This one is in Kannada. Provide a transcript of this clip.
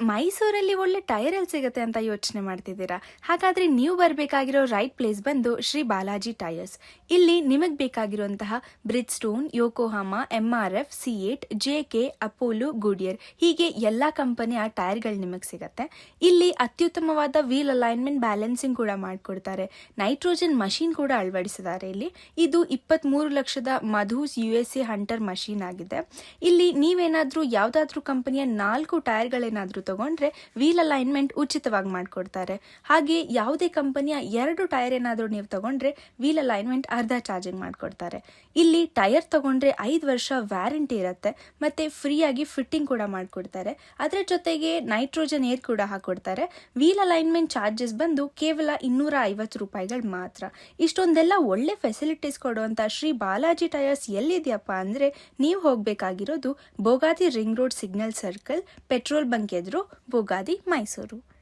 ಮೈಸೂರಲ್ಲಿ ಒಳ್ಳೆ ಟೈರ್ ಎಲ್ಲಿ ಸಿಗುತ್ತೆ ಅಂತ ಯೋಚನೆ ಮಾಡ್ತಿದ್ದೀರಾ? ಹಾಗಾದ್ರೆ ನೀವು ಬರಬೇಕಾಗಿರೋ ರೈಟ್ ಪ್ಲೇಸ್ ಬಂದು ಶ್ರೀ ಬಾಲಾಜಿ ಟೈರ್ಸ್. ಇಲ್ಲಿ ನಿಮಗೆ ಬೇಕಾಗಿರುವಂತಹ Bridgestone Yokohama M R F CEAT J K Apollo Goodyear ಹೀಗೆ ಎಲ್ಲ ಕಂಪನಿಯ ಟೈರ್ಗಳು ನಿಮಗೆ ಸಿಗುತ್ತೆ. ಇಲ್ಲಿ ಅತ್ಯುತ್ತಮವಾದ ವೀಲ್ ಅಲೈನ್ಮೆಂಟ್ ಬ್ಯಾಲೆನ್ಸಿಂಗ್ ಕೂಡ ಮಾಡಿಕೊಡ್ತಾರೆ. ನೈಟ್ರೋಜನ್ ಮಷೀನ್ ಕೂಡ ಅಳವಡಿಸಿದ್ದಾರೆ ಇಲ್ಲಿ. ಇದು ಇಪ್ಪತ್ತ್ಮೂರು ಲಕ್ಷದ Madhu's U S A hunter machine ಆಗಿದೆ. ಇಲ್ಲಿ ನೀವೇನಾದರೂ ಯಾವುದಾದ್ರೂ ಕಂಪನಿಯ ನಾಲ್ಕು ಟೈರ್ಗಳೇನಾದರೂ ತಗೊಂಡ್ರೆ ವೀಲ್ ಅಲೈನ್ಮೆಂಟ್ ಉಚಿತವಾಗಿ ಮಾಡಿಕೊಡ್ತಾರೆ. ಹಾಗೆ ಯಾವುದೇ ಕಂಪನಿಯ ಎರಡು ಟೈರ್ ಏನಾದರೂ ನೀವು ತಗೊಂಡ್ರೆ ವೀಲ್ ಅಲೈನ್ಮೆಂಟ್ ಅರ್ಧ ಚಾರ್ಜಿಂಗ್ ಮಾಡಿಕೊಡ್ತಾರೆ. ಇಲ್ಲಿ ಟೈರ್ ತಗೊಂಡ್ರೆ ಐದು ವರ್ಷ ವ್ಯಾರಂಟಿ ಇರುತ್ತೆ, ಮತ್ತೆ ಫ್ರೀಯಾಗಿ ಫಿಟ್ಟಿಂಗ್ ಕೂಡ ಮಾಡಿಕೊಡ್ತಾರೆ. ಅದರ ಜೊತೆಗೆ ನೈಟ್ರೋಜನ್ ಏರ್ ಕೂಡ ಹಾಕೊಡ್ತಾರೆ. ವೀಲ್ ಅಲೈನ್ಮೆಂಟ್ ಚಾರ್ಜಸ್ ಬಂದು ಕೇವಲ ಇನ್ನೂರ ಐವತ್ತು ರೂಪಾಯಿಗಳು ಮಾತ್ರ. ಇಷ್ಟೊಂದೆಲ್ಲ ಒಳ್ಳೆ ಫೆಸಿಲಿಟೀಸ್ ಕೊಡುವಂತ ಶ್ರೀ ಬಾಲಾಜಿ ಟೈರ್ಸ್ ಎಲ್ಲಿದೆಯಪ್ಪ ಅಂದ್ರೆ ನೀವು ಹೋಗಬೇಕಾಗಿರೋದು Bogadi ring road signal circle petrol bunk ಎದುರು ಬೋಗಾದಿ ಮೈಸೂರು.